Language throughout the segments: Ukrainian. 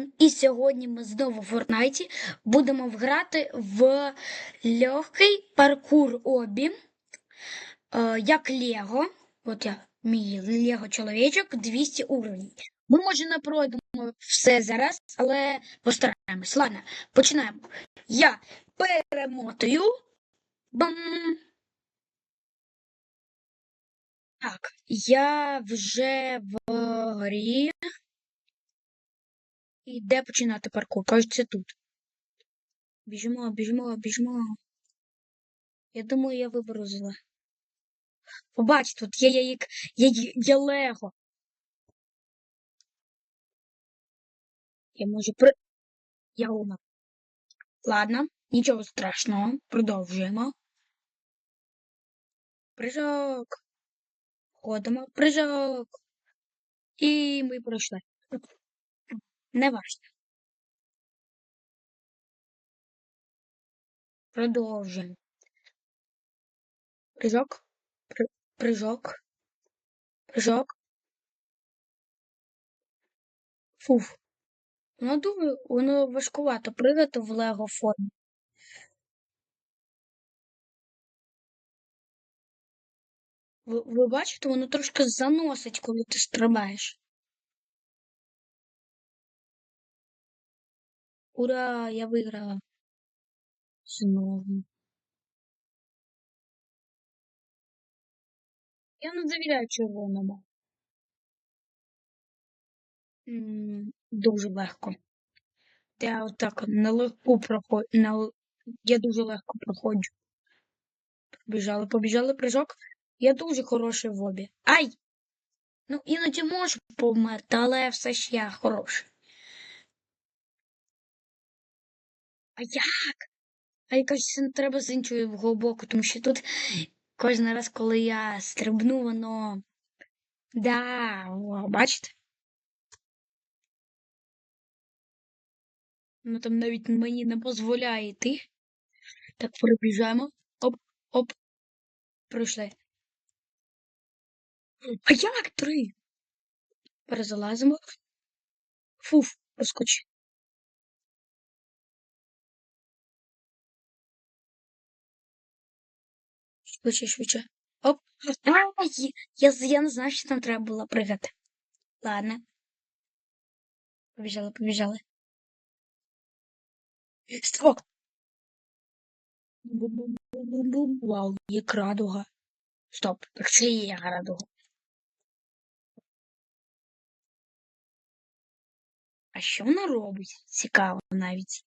Ліон, і сьогодні ми знову в Фортнайті будемо грати в легкий паркур обі, е, як Лего. От я, мій Лего чоловічок, 200 уровнів. Ми, може, не пройдемо все зараз, але постараємось. Ладно, починаємо. Я перемотую. Бам! Так, я вже в грі. І де починати паркур? Кажуть, це тут. Біжимо, біжимо, біжимо. Я думаю, я виберу зле. Побач, тут є, є, є, є, є Лего. Я можу при... Я умер. Ладно, нічого страшного. Продовжуємо. Прыжок. Ходимо. Прыжок. І ми пройшли. Не важно. Продовжуємо. Прыжок. При... Прыжок. Прыжок. Фуф. Воно дуже, воно важкувато пригати в лего формі. Ви, ви бачите, воно трошки заносить, коли ти стрибаєш. Ура, я виграла. Знову. Я не довіряю червоному. Дуже легко. Я отак на легку проходжу. На... Я дуже легко проходжу. Побіжали, побіжали прыжок. Я дуже хороший в обі. Ай! Ну, іноді можу померти, але все ж я хороший. А як? А якось треба з іншого боку, тому що тут кожен раз, коли я стрибну, воно. Да, о, бачите? Ну там навіть мені не дозволяє йти. Так, перебіжаємо. Оп, оп. Пройшли. А як три? Перезалазимо. Фуф, проскочи. Швидше, швидше. Оп. Я, я не знаю, що там треба було пригати. Ладно. Побіжали, побіжали. Стоп! Вау, є радуга. Стоп, так це є радуга. А що вона робить? Цікаво навіть.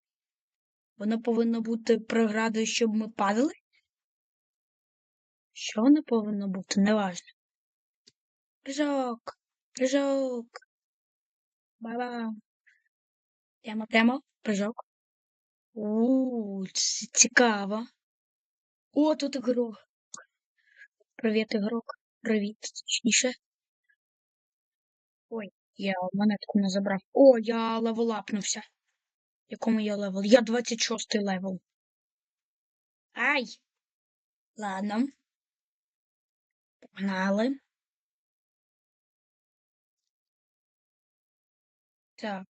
Воно повинно бути преградою, щоб ми падали? Що воно повинно бути? Неважно. Прыжок, прыжок. Ба-бам. Прямо, прямо, прыжок. У, це цікаво. О, тут ігрок. Привіт, ігрок. Привіт, точніше. Ой, я монетку не забрав. О, я левелапнувся. Якому я левел? Я 26 левел. Ай! Ладно. Погнали. Так.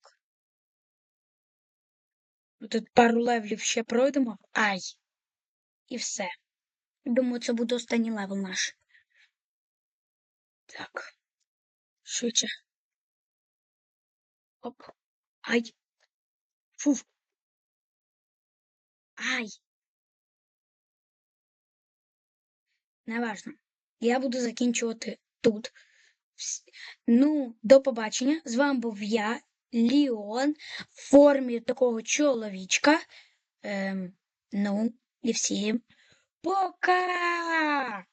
Тут пару левелів ще пройдемо. Ай. І все. Думаю, це буде останній левел наш. Так. Швидше. Оп. Ай. Фуф. Ай. Неважно. Я буду закінчувати тут. Ну, до побачення. З вами був я, Ліон, в формі такого чоловічка. Ем, ну, і всім пока!